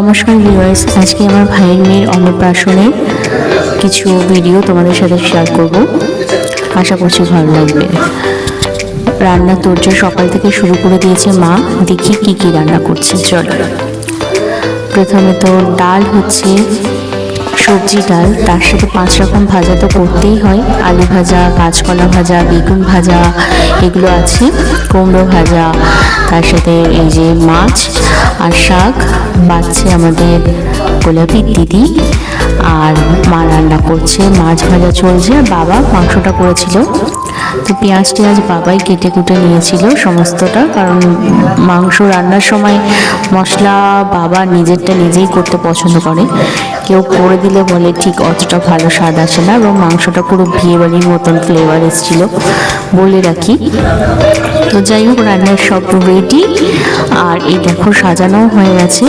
নমস্কার ভিউয়ার্স আজকে আমার ভাইয়ের মেয়ের অন্নপ্রাশনের কিছু ভিডিও তোমাদের সাথে শেয়ার করব। আশা করছি ভালো লাগবে। রান্না তোর্য সকাল থেকে শুরু করে দিয়েছে মা। দেখি কি কি রান্না করছে, চল। প্রথমে তো ডাল হচ্ছে, সবজি ডাল। তার সাথে পাঁচ রকম ভাজা তো করতেই হয়। আলু ভাজা, কাঁচকলা ভাজা, বেগুন ভাজা, এগুলো আছে। কুমড়ো ভাজা তার সাথে এই যে মাছ আর শাক বাচ্চে আমাদের গোলাপি দিদি আর মা রান্না করছে, মাছ ভাজা চলছে, আর বাবা মাংসটা করেছিল। তো পেঁয়াজ টেয়াজ বাবাই কেটে কুটে নিয়েছিল সমস্তটা, কারণ মাংস রান্নার সময় মশলা বাবা নিজেরটা নিজেই করতে পছন্দ করে। কেউ করে দিলে বলে ঠিক অতটা ভালো স্বাদ আসে না, এবং মাংসটা পুরো বিয়ে বাড়ির মতন ফ্লেভার এসেছিল বলে রাখি। তো যাই হোক, রান্নার সব রেডি আর এই দেখো সাজানো হয়ে গেছে।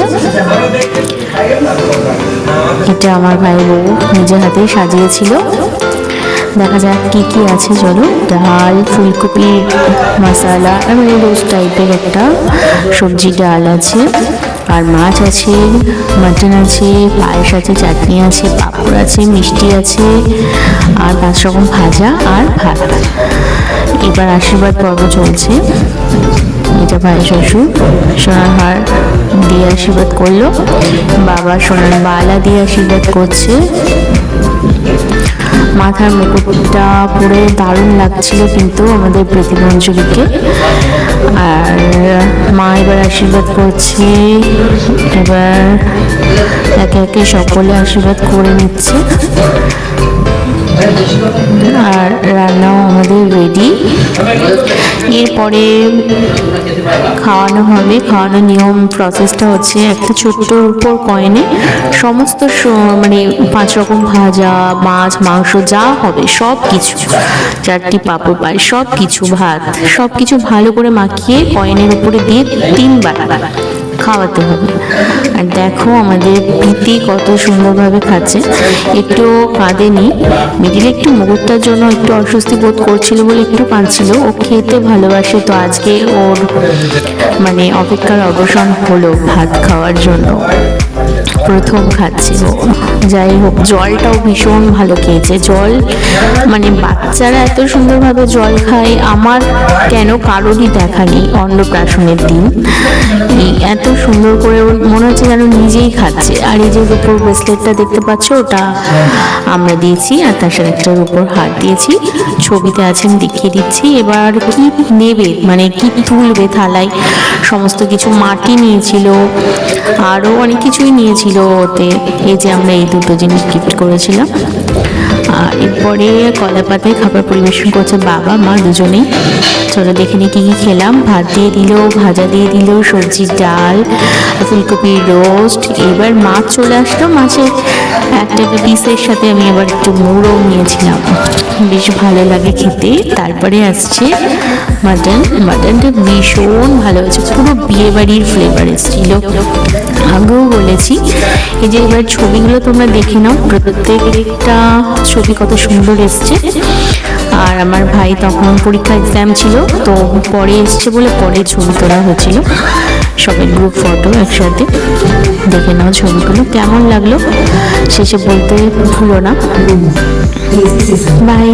এটা আমার ভাই বউ নিজের হাতেই সাজিয়েছিল। দেখা যাক কি কি আছে, চলো। ডাল, ফুলকপির মশালা মানে রোস্ট টাইপের একটা সবজি, ডাল আছে। আর মাছ আছে, মাটন আছে, পায়েস আছে, চাটনি আছে, পাঁপড় আছে, মিষ্টি আছে, আর পাঁচ রকম ভাজা আর ভাত। এবার আশীর্বাদ পর্ব চলছে। এটা ভাই শ্বশুর, সোনার হার দিয়ে আশীর্বাদ করল। বাবা সোনার বালা দিয়ে আশীর্বাদ করছে। মাথার মুকুটটা পরে দারুণ লাগছিল কিন্তু আমাদের প্রতিমঞ্জুরিকে আর মা এবার আশীর্বাদ করছে, এবার একে একে সকলে আশীর্বাদ করে নিচ্ছে। আর রান্নাও আমাদের রেডি। এরপরে খাওয়ানো হবে। খাওয়ানোর নিয়ম প্রসেসটা হচ্ছে একটা ছোট্ট উপর কয়েনে সমস্ত মানে পাঁচ রকম ভাজা, মাছ, মাংস, যা হবে, সব কিছু। চারটি পাঁপড় পায়, সব কিছু ভাত, সব কিছু ভালো করে মাখিয়ে কয়েনের উপরে দিয়ে তিনবার খাওয়াতে হবে। আর দেখো আমাদের প্রীতি কত সুন্দরভাবে খাচ্ছে। একটু কাঁদেনি মিডিলে একটু মুহূর্তের জন্য একটু অস্বস্তি বোধ করছিল বলে একটু কাঁদছিল। ও খেতে ভালোবাসে তো আজকে ওর মানে অপেক্ষার অবসান হলো ভাত খাওয়ার জন্য। প্রথম খাচ্ছে যাই হোক, জলটাও ভীষণ ভালো খেয়েছে। জল মানে বাচ্চারা এত সুন্দরভাবে জল খায়, আমার কেন কারোরই দেখা নেই অন্নপ্রাশনের দিন। এত সুন্দর করে মনে হচ্ছে যেন নিজেই খাচ্ছে। আর এই যে উপর ব্রেসলেটটা দেখতে পাচ্ছ, ওটা আমরা দিয়েছি আর তার সাথে একটা উপর হাত দিয়েছি। ছবিতে আছেন, দেখিয়ে দিচ্ছি। এবার কি নেবে মানে কি তুলবে থালায়? সমস্ত কিছু মাটি নিয়েছিল আরও অনেক কিছুই নিয়েছিল ওতে, এই যে আমরা এই দুটো জিনিস গিফট করেছিলাম। আর এরপরে কলা পাতায় খাবার পরিবেশন করছে বাবা, মা দুজনেই। চলো দেখে নিই কী কী খেলাম। ভাত দিয়ে দিল, ভাজা দিয়ে দিল, সবজির ডাল, ফুলকপির রোস্ট এবার মাছ চলে আসলো মাছের একটা পিসের সাথে আমি এবার একটু মুড়ো নিয়েছিলাম। বেশ ভালো লাগে খেতে। তারপরে আসছে মাটন। মাটনটা ভীষণ ভালো হয়েছে। পুরো বিয়ে বাড়ির ফ্লেভার এসেছিল আগেও বলেছি। এই যে এবার ছবিগুলো তোমরা দেখে নাও। প্রত্যেকটা ছবি কত সুন্দর এসছে। আর আমার ভাই তখন পরীক্ষা এক্সাম ছিল, তো পরে এসছে বলে পরে ছবি তোলা হয়েছিল। সবাই গ্রুপ ফটো একসাথে দেখে নাও ছবিগুলো। কেমন লাগল শেষে বলতে ভুলো না। বাই